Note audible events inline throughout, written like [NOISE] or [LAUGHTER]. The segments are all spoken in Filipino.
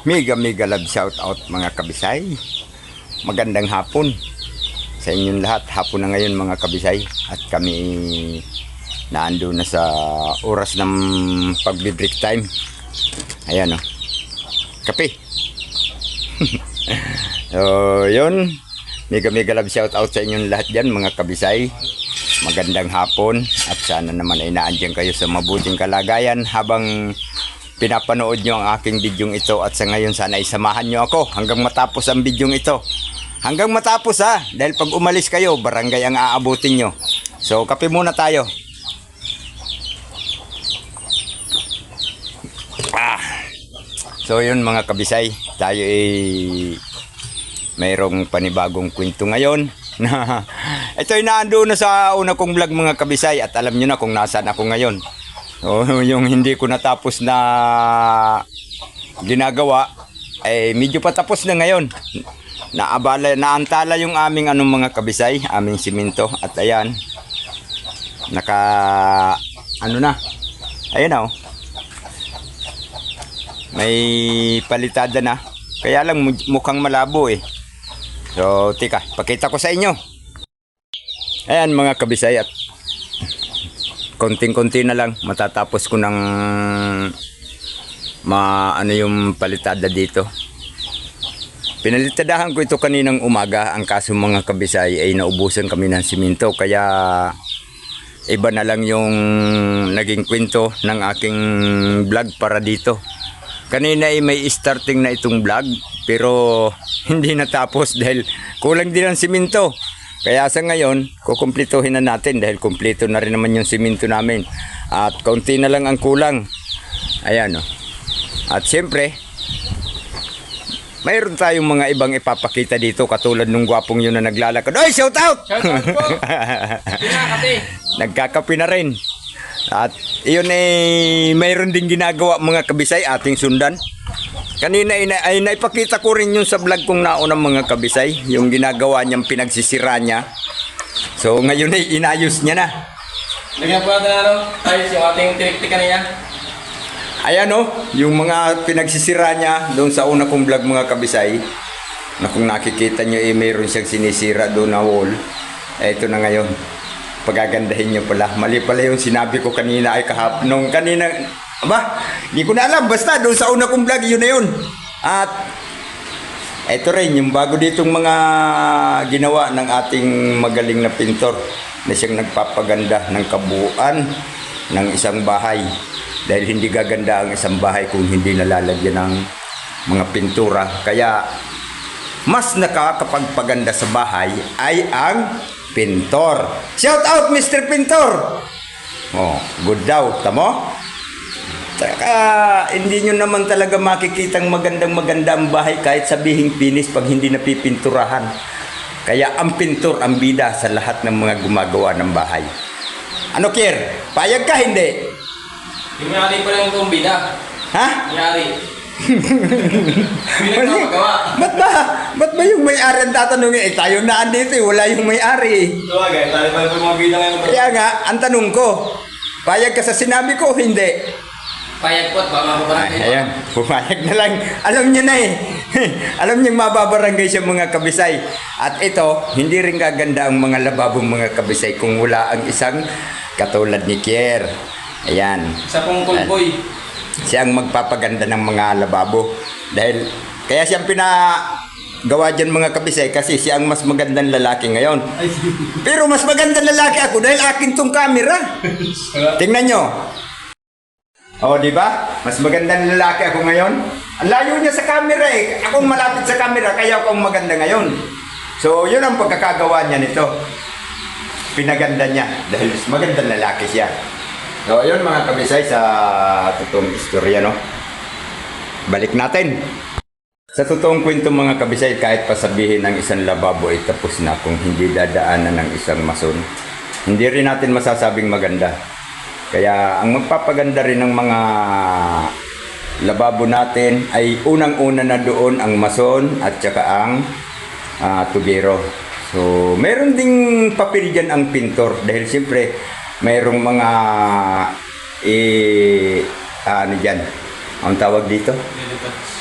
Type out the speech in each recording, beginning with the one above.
Mega mega love shout out mga kabisay. Magandang hapon sa inyong lahat. Hapon na ngayon mga kabisay at kami naando na sa oras ng pagbe-break time. Ayan oh. Kape. [LAUGHS] so, yun. Mega mega love shout out sa inyong lahat dyan mga kabisay. Magandang hapon at sana naman ay naandyan kayo sa mabuting kalagayan habang pinapanood nyo ang aking bidyong ito at sa ngayon sana ay samahan nyo ako hanggang matapos ang bidyong ito. Hanggang matapos ha, dahil pag umalis kayo, barangay ang aabutin nyo. So, kape muna tayo. Ah. So, yun mga kabisay, tayo ay mayroong panibagong kwento ngayon. [LAUGHS] Ito ay naando na sa una kong vlog mga kabisay at alam nyo na kung nasaan ako ngayon. So, [LAUGHS] yung hindi ko natapos na ginagawa ay medyo patapos na ngayon. Naabala, naantala yung aming anong mga kabisay, aming simento at ayan. Naka ano na. Ayan oh. May palitada na. Kaya lang mu- mukhang malabo eh. So, tika, pakita ko sa inyo. Ayan mga kabisay at konting-konti na lang matatapos ko ng ma ano yung palitada dito. Pinalitadahan ko ito kaninang umaga ang kaso mga kabisay ay naubusan kami ng simento kaya iba na lang yung naging kwento ng aking vlog para dito. Kanina ay may starting na itong vlog pero [LAUGHS] hindi natapos dahil kulang din ang simento. Kaya sa ngayon, kukumplituhin na natin dahil kumpleto na rin naman yung simento namin. At kaunti na lang ang kulang. Ayan o. At siyempre, mayroon tayong mga ibang ipapakita dito katulad nung gwapong yun na naglalakad. Oy, shout out! Shout out po! [LAUGHS] Nagkakape na rin. At iyon ay mayroon din ginagawa mga kabisay ating sundan. Kanina ay, ay naipakita ko rin yung sa vlog kong naunang mga kabisay, yung ginagawa niyang pinagsisira niya. So ngayon ay inayos niya na. Lagyan po natin ano, ayos yung ating tinik kanina. Ayan o, yung mga pinagsisira niya doon sa una kong vlog mga kabisay, na kung nakikita niyo eh mayroon siyang sinisira doon na wall. Eh, ito na ngayon. Pagagandahin niyo pala. Mali pala yung sinabi ko kanina ay kahap. Nung kanina, aba, hindi ko na alam. Basta doon sa una kong vlog, yun na yun. At ito rin, yung bago ditong mga ginawa ng ating magaling na pintor na siyang nagpapaganda ng kabuuan ng isang bahay. Dahil hindi gaganda ang isang bahay kung hindi nalalagyan ng mga pintura. Kaya mas nakakapagpaganda sa bahay ay ang pintor. Shout out Mr. Pintor! Oh, good daw, tamo? Saka, hindi nyo naman talaga makikitang magandang maganda ang bahay kahit sabihin pinis pag hindi napipinturahan. Kaya ang pintor ang bida sa lahat ng mga gumagawa ng bahay. Ano, Kier? Payag ka, hindi? Yung may-ari pa yung kumbida. Ha? May-ari. Hindi [LAUGHS] nagpapagawa. Ba't ba? Ba't ba yung may-ari ang tatanungin? Eh, tayo na andito eh. Wala yung may-ari. Tawagay, tali pa yung mga bida ngayon. Kaya nga, ang tanong ko, payag ka sa sinabi ko o hindi? Payag po at baka mapaparang Ay, ayan, pumayag na lang. Alam niyo na eh. [LAUGHS] Alam niyo mababarangay siya mga kabisay. At ito, hindi rin gaganda ang mga lababong mga kabisay kung wala ang isang katulad ni Kier. Ayan. Sa pong kulboy. Siya ang magpapaganda ng mga lababo. Dahil, kaya siyang pina gawa dyan mga kabisay kasi siya ang mas magandang lalaki ngayon. Pero mas magandang lalaki ako dahil akin tong camera. Tingnan nyo. Oh, di ba? Mas magandang lalaki ako ngayon. Ang layo niya sa camera eh. Akong malapit sa camera, kaya ako ang maganda ngayon. So, yun ang pagkakagawa niya nito. Pinaganda niya dahil magandang lalaki siya. So, yun mga kabisay sa totoong istorya, no? Balik natin. Sa totoong kwento mga kabisay, kahit pasabihin ng isang lababo ay tapos na kung hindi dadaanan ng isang mason. Hindi rin natin masasabing maganda. Kaya ang magpapaganda rin ng mga lababo natin ay unang-una na doon ang mason at saka ang ah, tubero. So, meron ding papel dyan ang pintor dahil siyempre mayroong mga eh, ano dyan, ang tawag dito,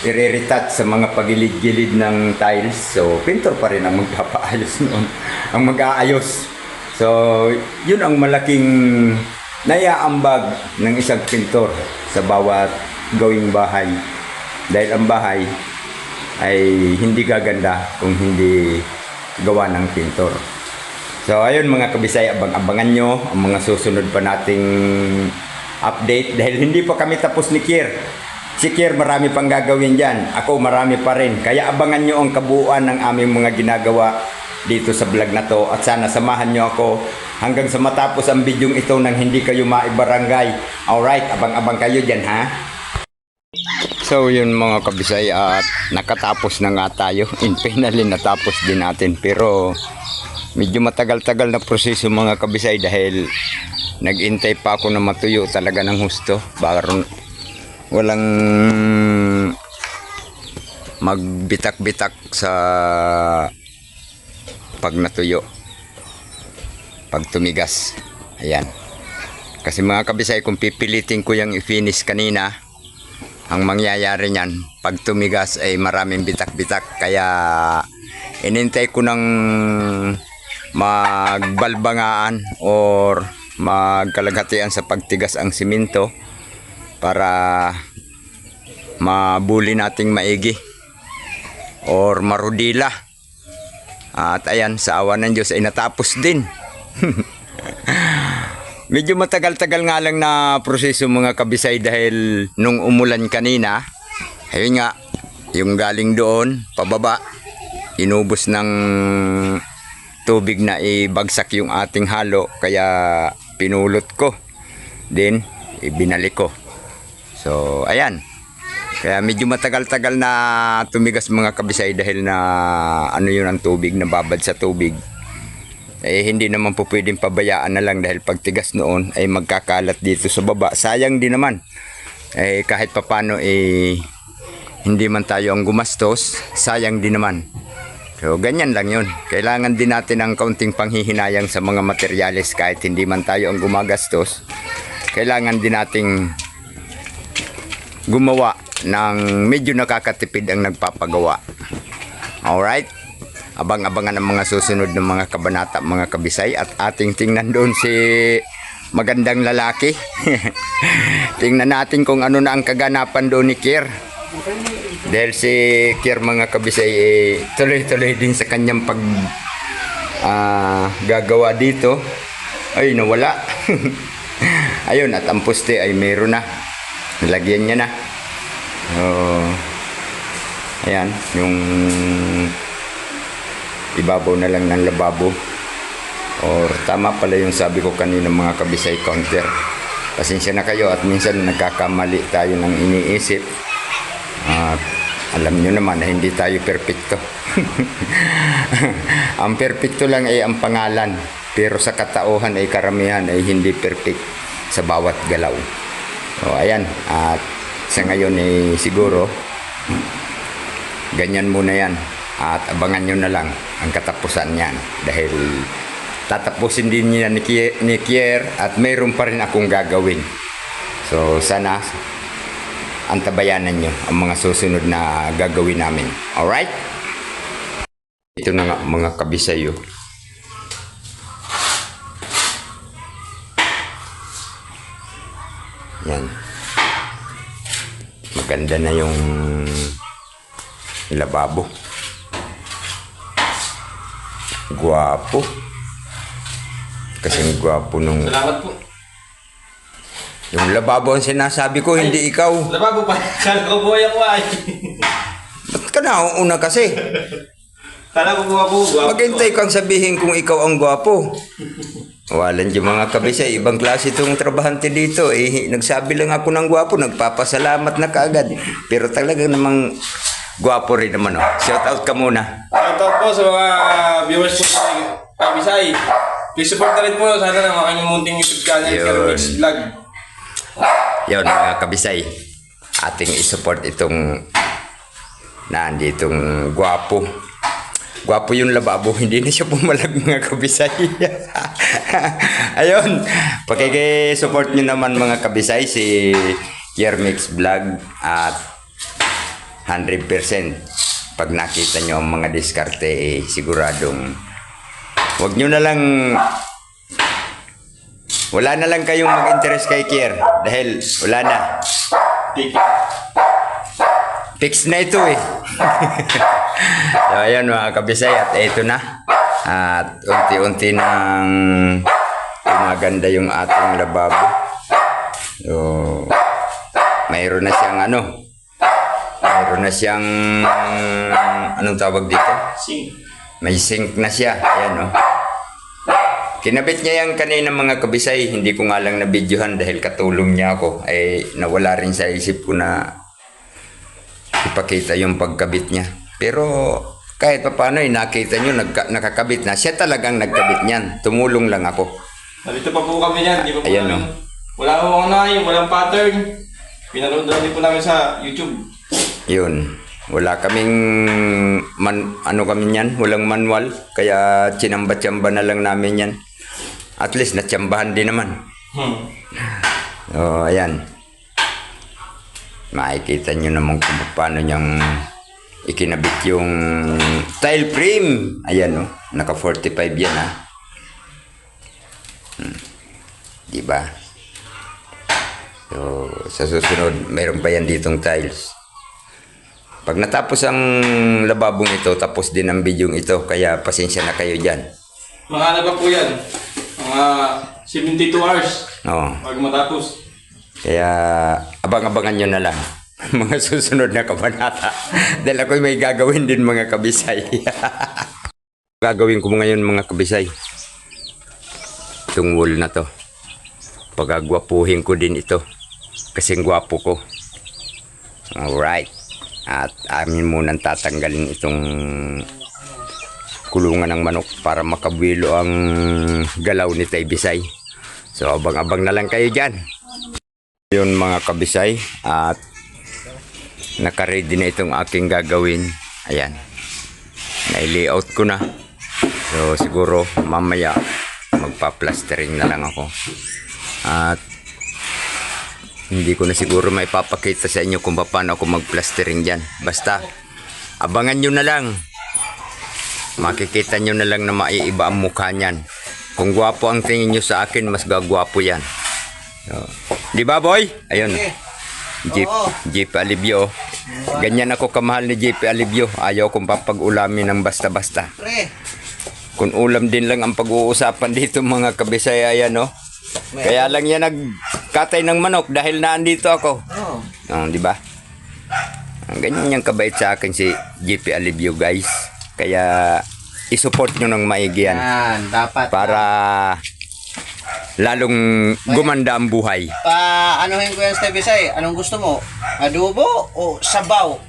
iriritat sa mga pagilid-gilid ng tiles. So, pintor pa rin ang magpapaayos noon. Ang mag-aayos. So, yun ang malaking naiaambag ng isang pintor sa bawat gawing bahay. Dahil ang bahay ay hindi gaganda kung hindi gawa ng pintor. So ayun mga kabisay, abang-abangan nyo ang mga susunod pa nating update dahil hindi pa kami tapos ni Kier. Si Kier marami pang gagawin dyan. Ako marami pa rin. Kaya abangan nyo ang kabuuan ng aming mga ginagawa dito sa vlog na to at sana samahan nyo ako hanggang sa matapos ang bidyong ito nang hindi kayo maibarangay. Alright, abang-abang kayo dyan ha. So yun mga kabisay at nakatapos na nga tayo. [LAUGHS] In finally natapos din natin pero medyo matagal-tagal na proseso mga kabisay dahil nag-intay pa ako na matuyo talaga ng husto. Baka walang magbitak-bitak sa pag natuyo. Pag tumigas. Ayan. Kasi mga kabisay kung pipilitin ko yung i-finish kanina, ang mangyayari niyan pag tumigas ay maraming bitak-bitak kaya inintay ko ng magbalbangaan or magkalaghatian sa pagtigas ang simento para mabuli nating maigi or marudila at ayan sa awa ng Diyos ay natapos din [LAUGHS] Medyo matagal-tagal nga lang na proseso mga kabisay dahil nung umulan kanina, ayun nga, yung galing doon, pababa, inubos ng tubig na ibagsak yung ating halo, kaya pinulot ko. Then, ibinalik ko. So, ayan. Kaya medyo matagal-tagal na tumigas mga kabisay dahil na ano yun ang tubig, nababad sa tubig eh hindi naman po pwedeng pabayaan na lang dahil pagtigas noon ay magkakalat dito sa baba. Sayang din naman. Eh kahit papano eh hindi man tayo ang gumastos, sayang din naman. So ganyan lang yun. Kailangan din natin ng kaunting panghihinayang sa mga materyales kahit hindi man tayo ang gumagastos. Kailangan din nating gumawa ng medyo nakakatipid ang nagpapagawa. Alright? Abang-abangan ang mga susunod ng mga kabanata, mga kabisay at ating tingnan doon si magandang lalaki. [LAUGHS] tingnan natin kung ano na ang kaganapan doon ni Kier. Dahil si Kier mga kabisay eh, tuloy-tuloy din sa kanyang pag ah, gagawa dito. Ay, nawala. [LAUGHS] Ayun, at ang poste ay meron na. Nilagyan niya na. Oh, ayan, yung ibabaw na lang ng lababo. Or tama pala yung sabi ko kanina mga kabisay counter. Pasensya na kayo at minsan nagkakamali tayo ng iniisip. At alam nyo naman na hindi tayo perpekto. [LAUGHS] Ang perpekto lang ay ang pangalan pero sa katauhan ay karamihan ay hindi perfect sa bawat galaw. O ayan. At sa ngayon ay siguro ganyan muna yan at abangan nyo na lang ang katapusan niyan. Dahil tatapusin din niya ni, Kier, ni Kier at mayroon pa rin akong gagawin. So sana antabayanan nyo ang mga susunod na gagawin namin. Alright? Ito na nga mga kabisayo. Yan. Maganda na yung lababo Guwapo. Kasing guwapo nung... Salamat po. Yung lababo ang sinasabi ko, hindi ikaw. Lababo pa. [LAUGHS] Kala ko buhay ako ay. Ba't ka na una kasi? Kala ko buhay po. Guwapo Maghintay kang sabihin kung ikaw ang guwapo. Walan yung mga kabisay, ibang klase itong trabahante dito. Eh, nagsabi lang ako ng guwapo, nagpapasalamat na kaagad. Pero talaga namang guwapo rin naman. Oh. Shout out ka muna. Shoutout po sa mga viewers po sa Kabisay. Please support na rin po sana ng aking munting YouTube channel, Yun. Kermix Vlog. Yon mga kabisay, ating isupport itong nanditong gwapo. Gwapo yung lababo, [LAUGHS] hindi na siya pumalag mga kabisay. [LAUGHS] Ayun, pakikisupport nyo naman mga kabisay si Jermix Vlog at 100% pag nakita nyo ang mga diskarte eh, siguradong wag nyo na lang wala na lang kayong mag-interest kay Kier dahil wala na. Fix na ito eh. [LAUGHS] so, ayan mga kabisay at ito na. At unti-unti nang gumaganda yung ating lababo. So, mayroon na siyang ano. Mayroon na siyang anong tawag dito? Sing. May sink na siya. Ayan oh. Kinabit niya yung kanina mga kabisay. Hindi ko nga lang na-videohan dahil katulong niya ako. Ay nawala rin sa isip ko na ipakita yung pagkabit niya. Pero kahit pa paano, eh, nakita nyo, nagka, nakakabit na. Siya talagang nagkabit niyan. Tumulong lang ako. Nandito pa po kami yan. Di ba po Ayan, namin, no? Wala po yung walang pattern. Pinanood na din po namin sa YouTube. Yun. Wala kaming man, ano kami niyan, walang manual. Kaya chinamba-chamba na lang namin yan. At least natsambahan din naman. Hmm. So, ayan. Makikita nyo naman kung paano niyang ikinabit yung tile frame. Ayan, oh. Naka 45 yan, ha. Hmm. Diba? So, sa susunod, mayroon pa yan ditong tiles. Pag natapos ang lababong ito, tapos din ang bidyong ito. Kaya pasensya na kayo dyan. Mga pa po yan? Mga 72 hours Oo. bago matapos. Kaya abang-abangan nyo na lang [LAUGHS] mga susunod na kabanata. [LAUGHS] Dahil ako'y may gagawin din mga kabisay. [LAUGHS] gagawin ko ngayon mga kabisay. Itong wool na to. Pagagwapuhin ko din ito. Kasing gwapo ko. Alright. At amin munang tatanggalin itong kulungan ng manok para makabwilo ang galaw ni Tay Bisay. So abang-abang na lang kayo dyan. Yun mga kabisay at nakaready na itong aking gagawin. Ayan. Nai-layout ko na. So siguro mamaya magpa-plastering na lang ako. At hindi ko na siguro may papakita sa inyo kung paano ako mag-plastering dyan. Basta abangan nyo na lang. Makikita nyo na lang na maiiba ang mukha niyan. Kung gwapo ang tingin nyo sa akin, mas gagwapo yan. So, di ba boy? Ayun. Jeep, Jeep Alibio. Ganyan ako kamahal ni Jeep Alibio. Ayaw kong papag-ulamin ng basta-basta. Kung ulam din lang ang pag-uusapan dito mga kabisaya yan, no? Kaya lang yan nagkatay ng manok dahil naandito ako. oh, Oh, di ba? Ang ganyan yung kabait sa akin si JP Alibio, guys. Kaya isupport nyo ng maigi yan yan, dapat. para lalong gumanda ang buhay. Pa, anuhin ko yan, Steve. Anong gusto mo? Adobo o sabaw?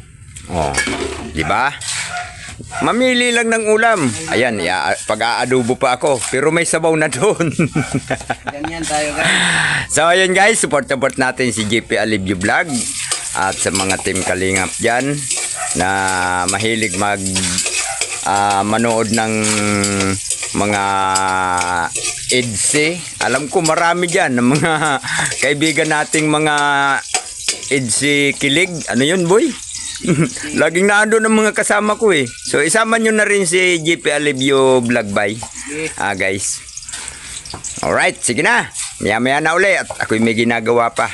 Oh, di ba? Mamili lang ng ulam. Ayan, ya, pag-aadobo pa ako. Pero may sabaw na doon. [LAUGHS] Ganyan tayo, guys. so, ayun guys, support-support natin si JP Alibio Vlog. At sa mga team Kalingap dyan na mahilig mag ah, manood ng mga EDSE. Alam ko marami dyan ng mga [LAUGHS] kaibigan nating mga EDSE kilig. Ano yun, boy? [LAUGHS] Laging naando ng mga kasama ko eh. So isama nyo na rin si JP Alibio Vlog by. Ah guys. Alright, sige na. Maya maya na uli at ako'y may ginagawa pa.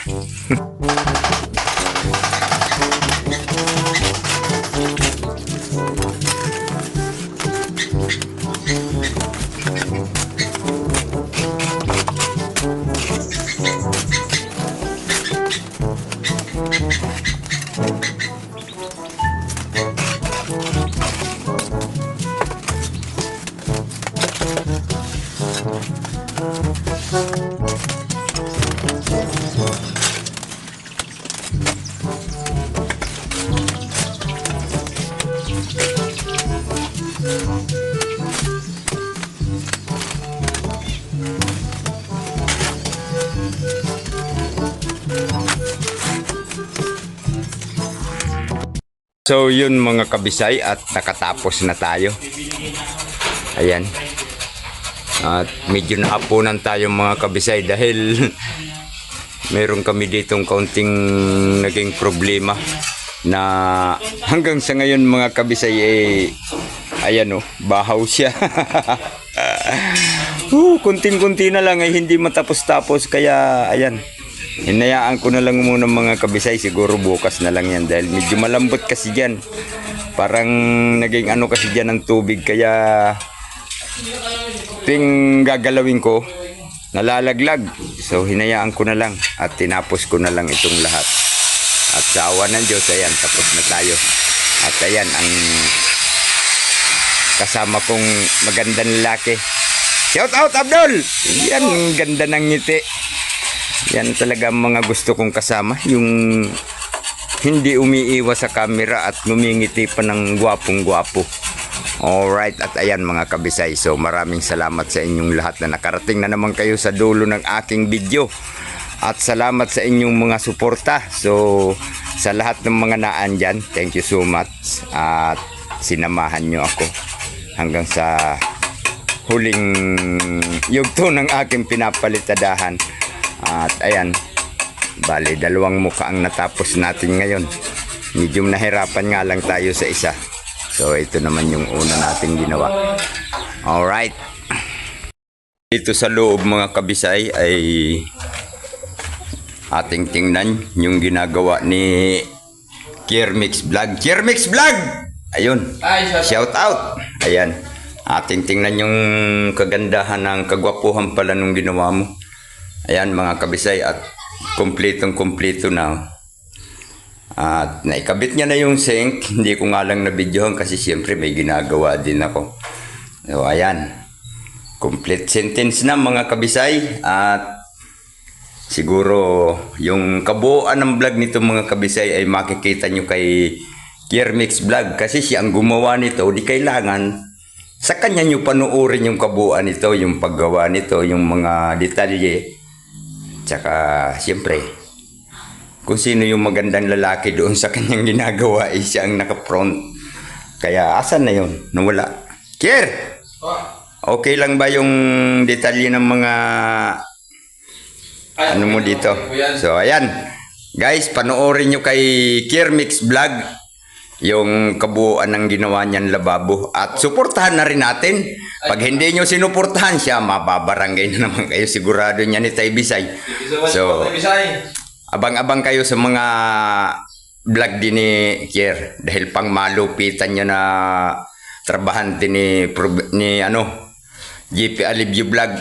So yun mga kabisay at nakatapos na tayo. Ayan. At medyo naapunan tayo mga kabisay dahil [LAUGHS] meron kami ditong kaunting naging problema na hanggang sa ngayon mga kabisay eh ayan oh, bahaw siya. [LAUGHS] uh, kunting-kunti na lang ay hindi matapos-tapos kaya ayan. Hinayaan ko na lang muna mga kabisay siguro bukas na lang yan dahil medyo malambot kasi diyan. Parang naging ano kasi diyan ng tubig kaya ting gagalawin ko nalalaglag. So hinayaan ko na lang at tinapos ko na lang itong lahat. At sa awa ng Diyos, ayan, tapos na tayo. At ayan, ang kasama kong magandang lalaki. Shout out, Abdul! Yan, ganda ng ngiti. Yan talaga mga gusto kong kasama. Yung hindi umiiwas sa camera at ngumingiti pa ng gwapong-gwapo. Alright, at ayan mga kabisay. So maraming salamat sa inyong lahat na nakarating na naman kayo sa dulo ng aking video. At salamat sa inyong mga suporta. So sa lahat ng mga naan dyan, thank you so much. At sinamahan nyo ako hanggang sa huling yugto ng aking pinapalitadahan. At ayan, bali dalawang mukha ang natapos natin ngayon. Medyo nahirapan nga lang tayo sa isa. So ito naman yung una nating ginawa. Alright. Dito sa loob mga kabisay ay ating tingnan yung ginagawa ni Kiermix Vlog. Kiermix Vlog! Ayun. Ay, shout Shout out! Ayan. Ating tingnan yung kagandahan ng kagwapuhan pala nung ginawa mo. Ayan mga kabisay at kumpletong kumpleto na. At naikabit niya na yung sink. Hindi ko nga lang nabidyohan kasi siyempre may ginagawa din ako. So ayan. Complete sentence na mga kabisay. At siguro yung kabuuan ng vlog nito mga kabisay ay makikita nyo kay Kiermix Vlog kasi siya ang gumawa nito. Di kailangan sa kanya nyo panuorin yung kabuuan nito, yung paggawa nito, yung mga detalye. Tsaka, siyempre, kung sino yung magandang lalaki doon sa kanyang ginagawa, eh, siya ang naka-front. Kaya, asan na yun? Nawala. Kier! Okay lang ba yung detalye ng mga ano mo dito? So, ayan. Guys, panoorin nyo kay Kiermix Vlog yung kabuuan ng ginawa niyan lababo. At suportahan na rin natin. Pag hindi nyo sinuportahan siya, mababarangay na naman kayo. Sigurado niya ni Tay Bisay. So, abang-abang kayo sa mga vlog din ni Kier. Dahil pang malupitan niya na trabahante ni, Prob- ni ano, GP Alivio Vlog.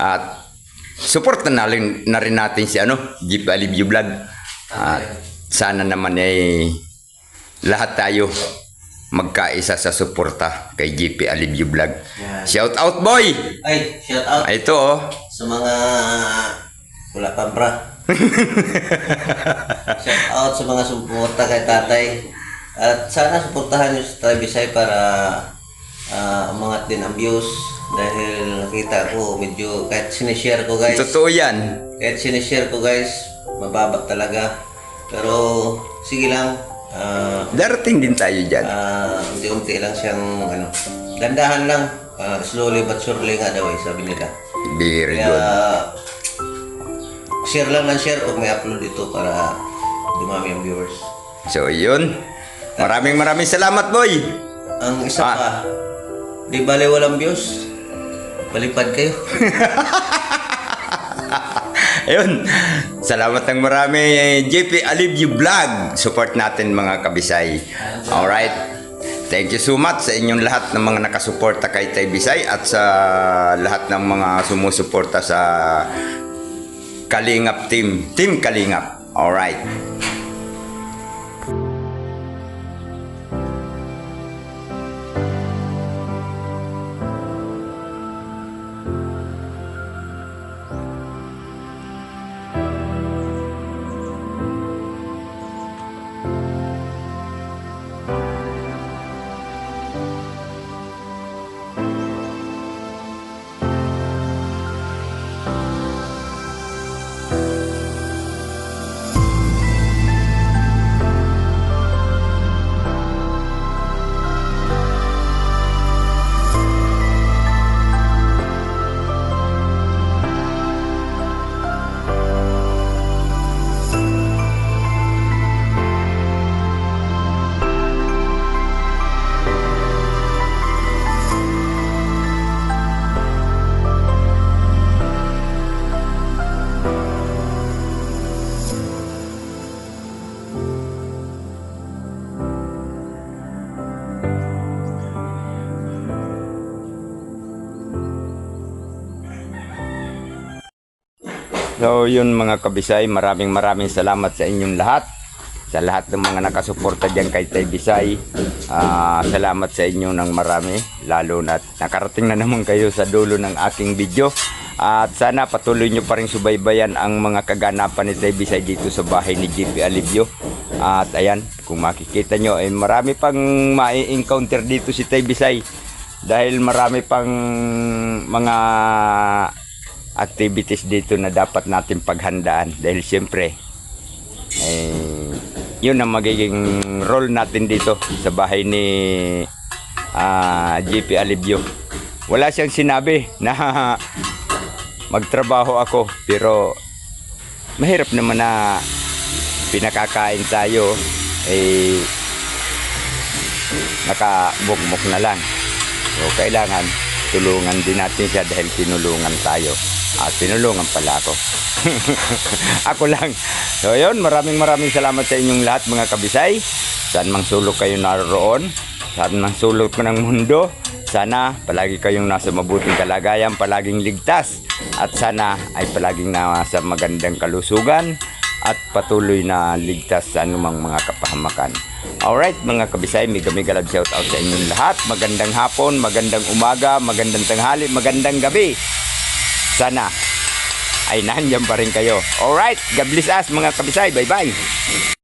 At suportan na rin, na rin natin si ano, GP Alivio Vlog. At sana naman ay lahat tayo magkaisa sa suporta kay GP Alivio Vlog. Shout out boy! Ay, shout out Ito oh. sa mga wala pa bra. [LAUGHS] shout out sa mga suporta kay tatay. At sana suportahan niyo sa Tay Bisay para ah, umangat din ang views. Dahil nakita ko medyo kahit sinishare ko guys. Totoo yan. Kahit sinishare ko guys, mababa talaga. Pero sige lang. Ah, Darating din tayo dyan. Ah, unti-unti lang siyang ano, dandahan lang. Ah, slowly but surely nga daw eh, sabi nila. Very Kaya good. share lang ng share pag may upload dito para dumami ang viewers. So, yun. Maraming maraming salamat, boy. Ang isa Ah. pa, di bale walang views. Palipad kayo. [LAUGHS] Ayun. Salamat ng marami, JP Alivio Vlog. Support natin mga kabisay. Alright. Thank you so much sa inyong lahat ng mga nakasuporta kay Tay Bisay at sa lahat ng mga sumusuporta sa Kalingap Team. Team Kalingap. Alright. So yun mga kabisay, maraming maraming salamat sa inyong lahat. Sa lahat ng mga nakasuporta dyan kay Tay Bisay. Ah, salamat sa inyo ng marami. Lalo na nakarating na naman kayo sa dulo ng aking video. At sana patuloy nyo pa rin subaybayan ang mga kaganapan ni Tay Bisay dito sa bahay ni JP Alivio. At ayan, kung makikita nyo, eh, marami pang mai-encounter dito si Tay Bisay. Dahil marami pang mga activities dito na dapat natin paghandaan. Dahil siyempre eh, yun ang magiging role natin dito sa bahay ni ah, JP Alibio wala siyang sinabi na [LAUGHS] magtrabaho ako pero mahirap naman na pinakakain tayo eh nakabukmok na lang. So kailangan tulungan din natin siya dahil tinulungan tayo at tinulungan pala ako [LAUGHS] ako lang so yun maraming maraming salamat sa inyong lahat mga kabisay saan mang sulok kayo naroon saan mang sulok ng mundo sana palagi kayong nasa mabuting kalagayan palaging ligtas at sana ay palaging nasa magandang kalusugan at patuloy na ligtas sa anumang mga kapahamakan. Alright mga kabisay, mega mega love shout out sa inyong lahat. Magandang hapon, magandang umaga, magandang tanghali, magandang gabi. Sana ay nandiyan pa rin kayo. Alright, God bless us mga kabisay. Bye bye.